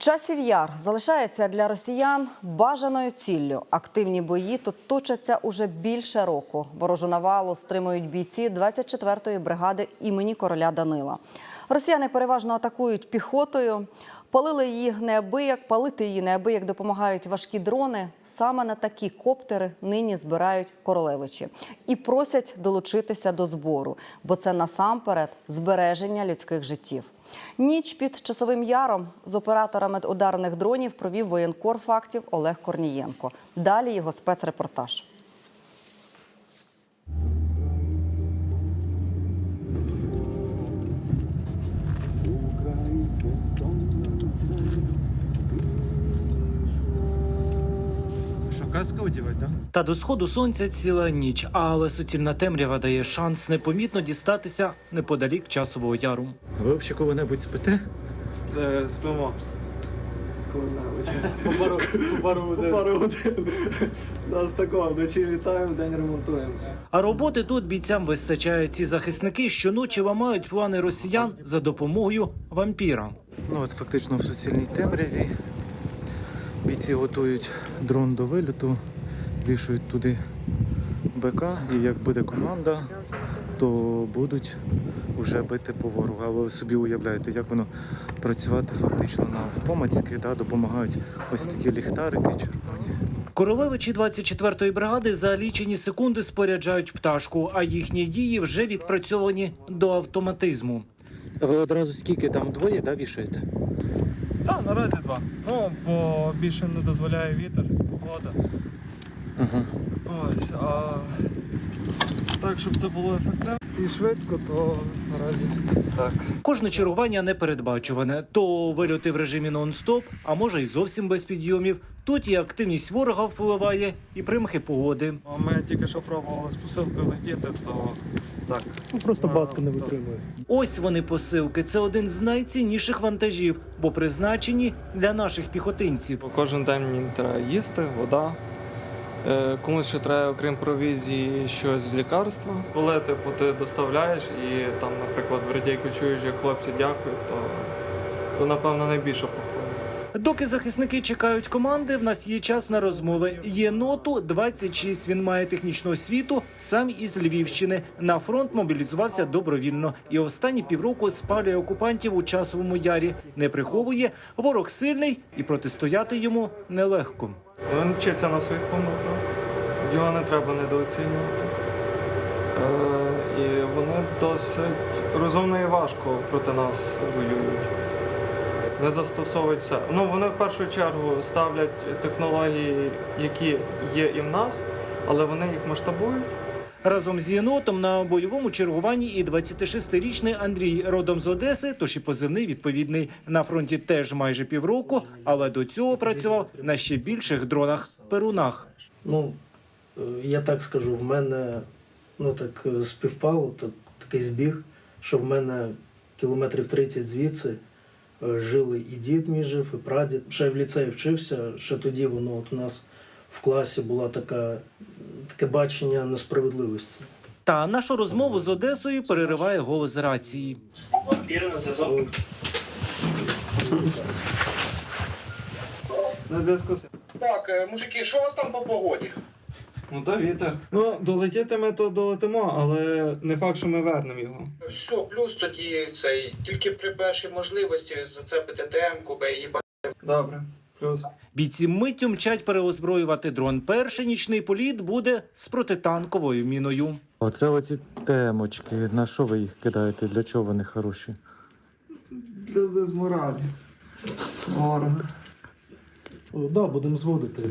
Часів яр залишається для росіян бажаною ціллю. Активні бої тут точаться уже більше року. Ворожу навалу стримують бійці 24-ї бригади імені короля Данила. Росіяни переважно атакують піхотою. Палили її неабияк, палити її неабияк допомагають важкі дрони. Саме на такі коптери нині збирають королевичі і просять долучитися до збору, бо це насамперед збереження людських життів. Ніч під часовим яром з операторами ударних дронів провів воєнкор фактів Олег Корнієнко. Далі його спецрепортаж. Що, каску одягати, да? Та до сходу сонця ціла ніч, але суцільна темрява дає шанс непомітно дістатися неподалік часового яру. Ви взагалі коли-небудь спите? Е, Спимо. Коли-небудь. По пару, годин. По пару годин. Нас такого, вночі літаємо, день ремонтуємося. А роботи тут бійцям вистачає. Ці захисники щоночі ламають плани росіян за допомогою вампіра. Ну от фактично в суцільній темряві. Бійці готують дрон до вильоту, вішають туди БК, і як буде команда, то будуть вже бити по ворогу. Але ви собі уявляєте, як воно працювати фактично навпомацьки, да, допомагають ось такі ліхтарики червоні. Королевичі 24-ї бригади за лічені секунди споряджають пташку, а їхні дії вже відпрацьовані до автоматизму. Ви одразу скільки там двоє да, вішаєте? Так, наразі два. Ну, бо більше не дозволяє вітер, погода. Ага. Ось, а так, щоб це було ефективно і швидко, то наразі так. Кожне чергування непередбачуване. То вильоти в режимі нон-стоп, а може й зовсім без підйомів. Тут і активність ворога впливає, і примхи погоди. Ми тільки що пробували з посилкою летіти, то так. Ну, просто А, батка не витримує. Ось вони посилки. Це один з найцінніших вантажів, бо призначені для наших піхотинців. Кожен день мені треба їсти, вода. Е, Комусь ще треба, окрім провізії, щось з лікарства. Коли типу, ти доставляєш і там, наприклад, в радійку чуєш, як хлопці дякують, то, то напевно найбільше. Доки захисники чекають команди, в нас є час на розмови. Є ноту 26. Він має технічну освіту, сам із Львівщини. На фронт мобілізувався добровільно і останні півроку спалює окупантів у часовому ярі. Не приховує ворог сильний і протистояти йому нелегко. Він вчиться на своїх помилках, його не треба недооцінювати. Е, і вони досить розумно і важко проти нас воюють. Не застосовують все. Ну, вони в першу чергу ставлять технології, які є і в нас, але вони їх масштабують. Разом з єнотом на бойовому чергуванні і 26-річний Андрій родом з Одеси, тож і позивний відповідний на фронті теж майже півроку, але до цього працював на ще більших дронах перунах. Ну, е, я так скажу, в мене ну так е, співпало, так, такий збіг, що в мене кілометрів 30 звідси жили і дід мій жив, і прадід. Ще в ліцеї вчився, ще тоді воно от у нас в класі така, таке бачення несправедливості. Та нашу розмову з Одесою перериває голос рації. На зв'язку Так, е, мужики, що у вас там по погоді? Ну та вітер. Ну, долетіти ми то долетимо, але не факт, що ми вернемо його. Все, плюс тоді цей, тільки при першій можливості зацепити ТМ-ку, бо її Добре, плюс. Бійці миттю мчать переозброювати дрон. Перший нічний політ буде з протитанковою міною. Оце оці темочки. На що ви їх кидаєте? Для чого вони хороші? Для дезморалі. Ворога. О, да, будемо зводити і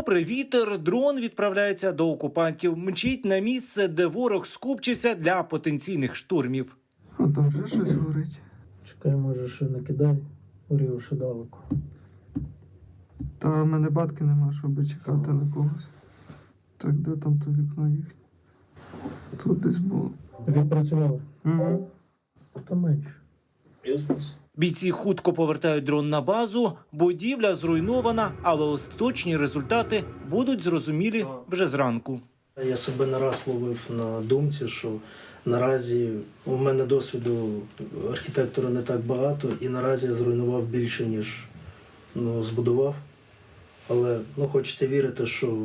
Попри вітер, дрон відправляється до окупантів. Мчить на місце, де ворог скупчився для потенційних штурмів. А там вже щось горить. Чекай, може, ще накидай, горіло ще далеко. Та в мене батки нема, щоб чекати на когось. Так, де там то вікно їхнє? Тут десь було. Відпрацювали. Угу. То менше. Бійці хутко повертають дрон на базу. Будівля зруйнована, але остаточні результати будуть зрозумілі вже зранку. Я себе не раз ловив на думці, що наразі у мене досвіду архітектора не так багато, і наразі я зруйнував більше, ніж ну, збудував. Але ну, хочеться вірити, що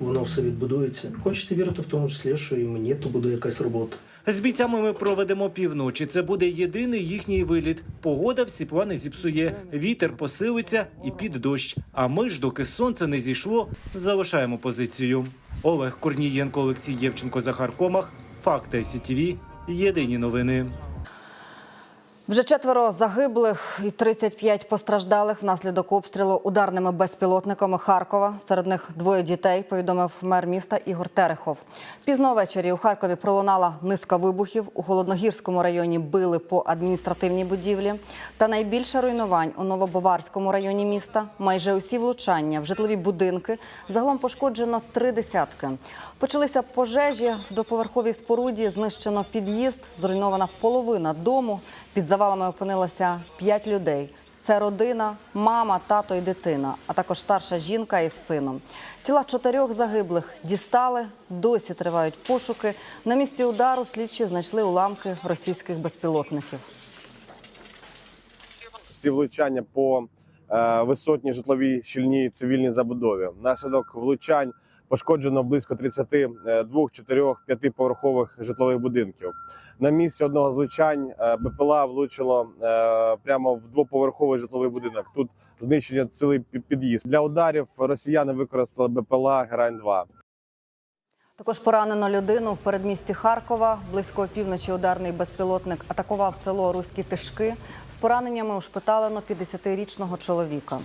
воно все відбудується. Хочеться вірити в тому числі, що і мені то буде якась робота. З бійцями ми проведемо півночі. Це буде єдиний їхній виліт. Погода всі плани зіпсує. Вітер посилиться і під дощ. А ми ж, доки сонце не зійшло, залишаємо позицію. Олег Корнієнко, Олексій Євченко, Захар Комах. Факти СІТВ. Єдині новини. Вже четверо загиблих і 35 постраждалих внаслідок обстрілу ударними безпілотниками Харкова. Серед них двоє дітей, повідомив мер міста Ігор Терехов. Пізно ввечері у Харкові пролунала низка вибухів. У Холодногірському районі били по адміністративній будівлі. Та найбільше руйнувань у Новобаварському районі міста. Майже усі влучання в житлові будинки. Загалом пошкоджено три десятки. Почалися пожежі в доповерховій споруді. Знищено під'їзд, зруйнована половина дому. Під завалами опинилося п'ять людей. Це родина, мама, тато і дитина, а також старша жінка із сином. Тіла чотирьох загиблих дістали. Досі тривають пошуки. На місці удару слідчі знайшли уламки російських безпілотників. всі влучання по е, висотній житловій щільній цивільній забудові. Внаслідок влучань пошкоджено близько 32, 4, 5 поверхових житлових будинків. На місці одного з е, БПЛА влучило е, прямо в двоповерховий житловий будинок. Тут знищення цілий під'їзд. Для ударів росіяни використали БПЛА Грань 2 Також поранено людину в передмісті Харкова. Близько опівночі ударний безпілотник атакував село Руські Тишки. З пораненнями ушпиталено 50-річного чоловіка.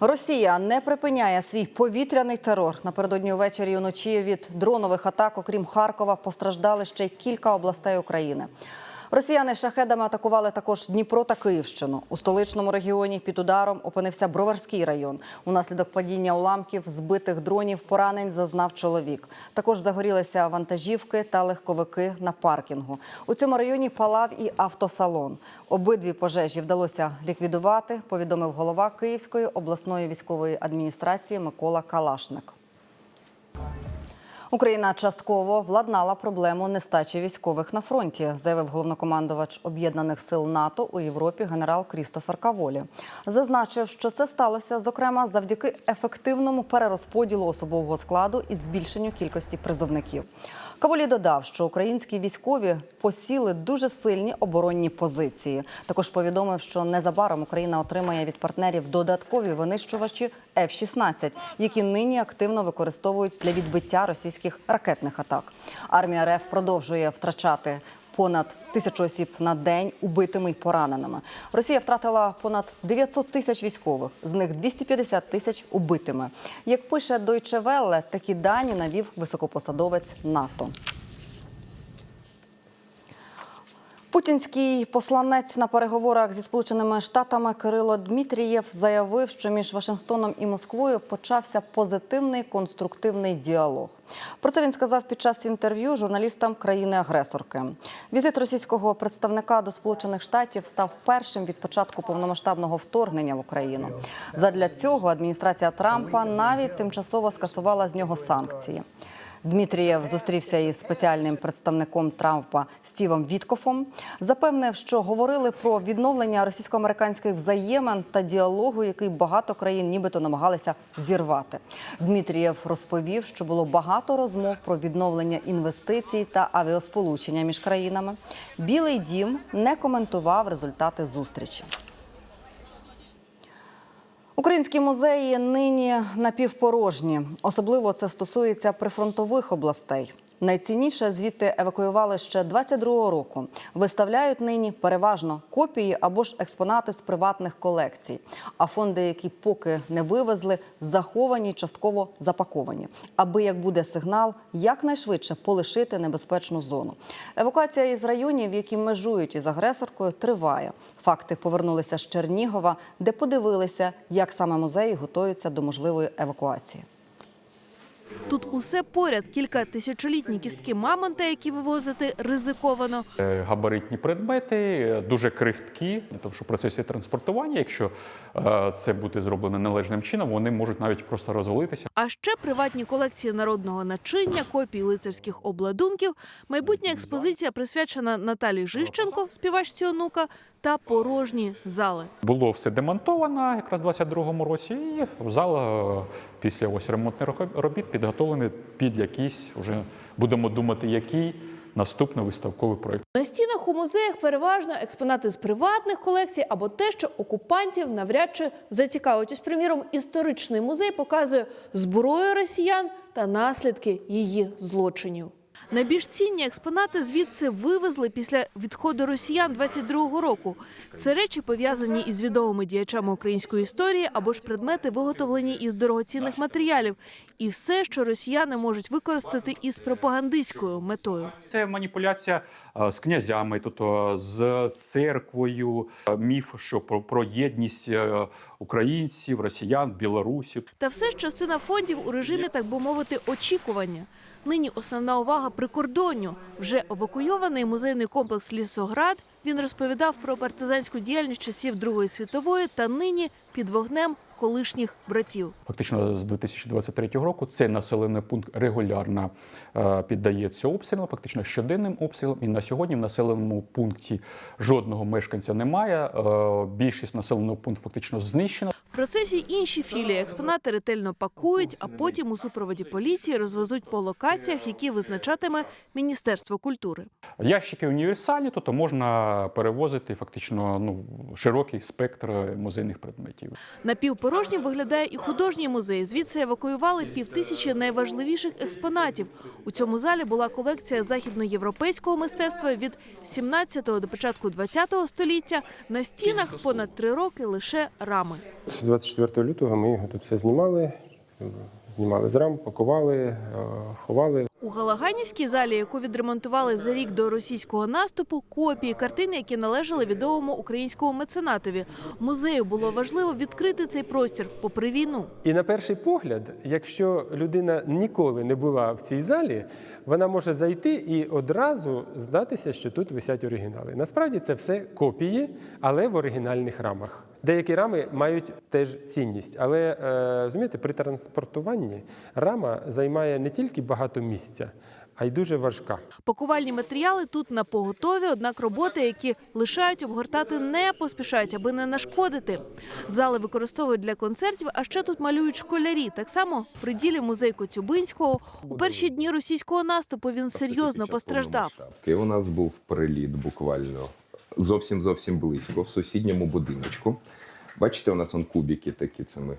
Росія не припиняє свій повітряний терор. Напередодні увечері і вночі від дронових атак, окрім Харкова, постраждали ще й кілька областей України. Росіяни шахедами атакували також Дніпро та Київщину. У столичному регіоні під ударом опинився Броварський район. Унаслідок падіння уламків збитих дронів поранень зазнав чоловік. Також загорілися вантажівки та легковики на паркінгу. У цьому районі палав і автосалон. Обидві пожежі вдалося ліквідувати. Повідомив голова Київської обласної військової адміністрації Микола Калашник. Україна частково владнала проблему нестачі військових на фронті, заявив головнокомандувач об'єднаних сил НАТО у Європі генерал Крістофер Каволі. Зазначив, що це сталося зокрема завдяки ефективному перерозподілу особового складу і збільшенню кількості призовників. Каволі додав, що українські військові посіли дуже сильні оборонні позиції. Також повідомив, що незабаром Україна отримає від партнерів додаткові винищувачі F-16, які нині активно використовують для відбиття російських ракетних атак. Армія РФ продовжує втрачати понад тисячу осіб на день убитими й пораненими. Росія втратила понад 900 тисяч військових, з них 250 тисяч убитими. Як пише Deutsche Welle, такі дані навів високопосадовець НАТО. Путінський посланець на переговорах зі Сполученими Штатами Кирило Дмитрієв заявив, що між Вашингтоном і Москвою почався позитивний конструктивний діалог. Про це він сказав під час інтерв'ю журналістам країни-агресорки. Візит російського представника до Сполучених Штатів став першим від початку повномасштабного вторгнення в Україну. Задля цього адміністрація Трампа навіть тимчасово скасувала з нього санкції. Дмитрієв зустрівся із спеціальним представником Трампа Стівом Віткофом. Запевнив, що говорили про відновлення російсько-американських взаємин та діалогу, який багато країн нібито намагалися зірвати. Дмитрієв розповів, що було багато розмов про відновлення інвестицій та авіасполучення між країнами. Білий дім не коментував результати зустрічі. Українські музеї нині напівпорожні. Особливо це стосується прифронтових областей. Найцінніше звідти евакуювали ще 22-го року. Виставляють нині переважно копії або ж експонати з приватних колекцій. А фонди, які поки не вивезли, заховані, частково запаковані. Аби як буде сигнал, якнайшвидше полишити небезпечну зону. Евакуація із районів, які межують із агресоркою, триває. Факти повернулися з Чернігова, де подивилися, як саме музеї готуються до можливої евакуації. Тут усе поряд кілька тисячолітні кістки мамонта, які вивозити ризиковано. Е, Габаритні предмети е, дуже крихткі, тому що в процесі транспортування, якщо е, це буде зроблено належним чином, вони можуть навіть просто розвалитися. А ще приватні колекції народного начиння, копії лицарських обладунків, майбутня експозиція присвячена Наталі Жищенко, співачці онука, та порожні зали. Було все демонтовано якраз в 22-му році, і зал е, після ось ремонтних робіт підготовлений під якийсь, уже будемо думати, який наступний виставковий проєкт. На стінах у музеях переважно експонати з приватних колекцій або те, що окупантів навряд чи зацікавить. Ось, приміром, історичний музей показує зброю росіян та наслідки її злочинів. Найбільш цінні експонати звідси вивезли після відходу росіян 22-го року. Це речі пов'язані із відомими діячами української історії або ж предмети, виготовлені із дорогоцінних матеріалів, і все, що росіяни можуть використати із пропагандистською метою. Це маніпуляція е, з князями, тобто з церквою, е, міф, що про, про єдність е, українців, росіян, білорусів. Та все ж частина фондів у режимі, так би мовити, очікування. Нині основна увага прикордонню. Вже евакуйований музейний комплекс Лісоград. Він розповідав про партизанську діяльність часів Другої світової та нині під вогнем колишніх братів. Фактично з 2023 року цей населений пункт регулярно е, піддається обстрілам, фактично щоденним обстрілам. І на сьогодні в населеному пункті жодного мешканця немає. Е, Більшість населеного пункту фактично знищена. В процесі інші філії експонати ретельно пакують, а потім у супроводі поліції розвезуть по локаціях, які визначатиме Міністерство культури. Ящики універсальні, тобто можна перевозити фактично ну, широкий спектр музейних предметів. Напівпорожнім виглядає і художній музей. Звідси евакуювали півтисячі найважливіших експонатів. У цьому залі була колекція західноєвропейського мистецтва від 17 до початку 20 століття. На стінах понад три роки лише рами. 24 лютого ми його тут все знімали, знімали з рам, пакували, е, ховали. У Галаганівській залі, яку відремонтували за рік до російського наступу, копії картин, які належали відомому українському меценатові. Музею було важливо відкрити цей простір попри війну. І на перший погляд, якщо людина ніколи не була в цій залі, вона може зайти і одразу здатися, що тут висять оригінали. Насправді це все копії, але в оригінальних рамах. Деякі рами мають теж цінність, але е, розумієте, при транспортуванні рама займає не тільки багато місця, а й дуже важка. Пакувальні матеріали тут на поготові, однак роботи, які лишають обгортати, не поспішають, аби не нашкодити. Зали використовують для концертів, а ще тут малюють школярі. Так само при ділі музей Коцюбинського у перші дні російського наступу він серйозно постраждав. І у нас був приліт буквально зовсім зовсім близько, в сусідньому будиночку. Бачите, у нас он кубики такі це ми.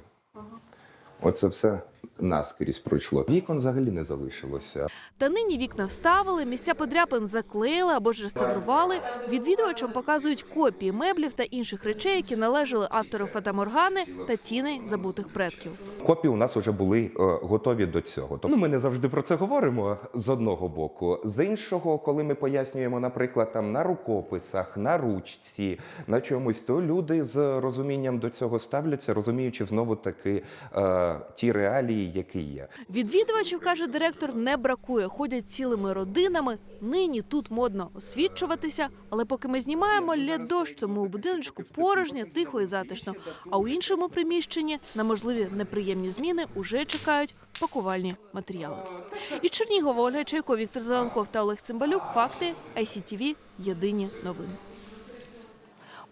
Оце все наскрізь пройшло. Вікон взагалі не залишилося. Та нині вікна вставили, місця подряпин заклеїли або ж реставрували. Відвідувачам показують копії меблів та інших речей, які належали автору Фатаморгани та тіни забутих предків. Копії у нас вже були е, готові до цього. Тобто ну, ми не завжди про це говоримо з одного боку. З іншого, коли ми пояснюємо, наприклад, там на рукописах, на ручці, на чомусь, то люди з розумінням до цього ставляться, розуміючи знову таки е, ті реалії, які є. Відвідувачів, каже директор, не бракує. Ходять цілими родинами. Нині тут модно освідчуватися. Але поки ми знімаємо ля дощ, тому у будиночку порожньо, тихо і затишно. А у іншому приміщенні на можливі неприємні зміни уже чекають пакувальні матеріали. Із Чернігова Ольга Чайко, Віктор Зеленков та Олег Цимбалюк. Факти ICTV. Єдині новини.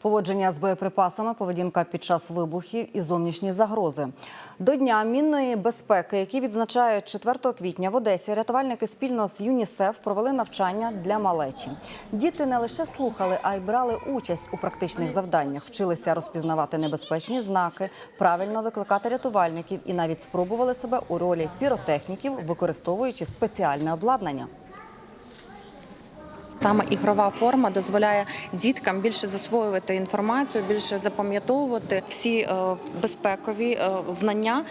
Поводження з боєприпасами, поведінка під час вибухів і зовнішні загрози. До Дня мінної безпеки, який відзначають 4 квітня в Одесі, рятувальники спільно з ЮНІСЕФ провели навчання для малечі. Діти не лише слухали, а й брали участь у практичних завданнях, вчилися розпізнавати небезпечні знаки, правильно викликати рятувальників і навіть спробували себе у ролі піротехніків, використовуючи спеціальне обладнання. Саме ігрова форма дозволяє діткам більше засвоювати інформацію, більше запам'ятовувати всі е, безпекові е, знання,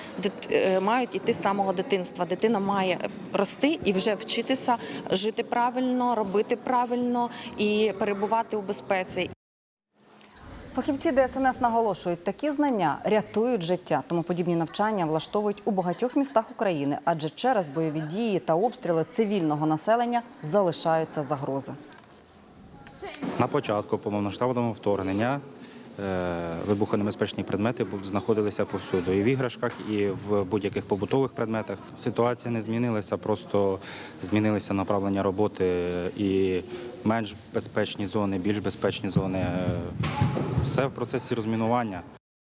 е, мають іти з самого дитинства. Дитина має рости і вже вчитися жити правильно, робити правильно і перебувати у безпеці. Фахівці ДСНС наголошують, такі знання рятують життя, тому подібні навчання влаштовують у багатьох містах України, адже через бойові дії та обстріли цивільного населення залишаються загрози. На початку повномасштабного вторгнення вибухонебезпечні предмети знаходилися повсюду. І в іграшках, і в будь-яких побутових предметах. Ситуація не змінилася, просто змінилися направлення роботи і менш безпечні зони, більш безпечні зони. Е, Все в процесі розмінування.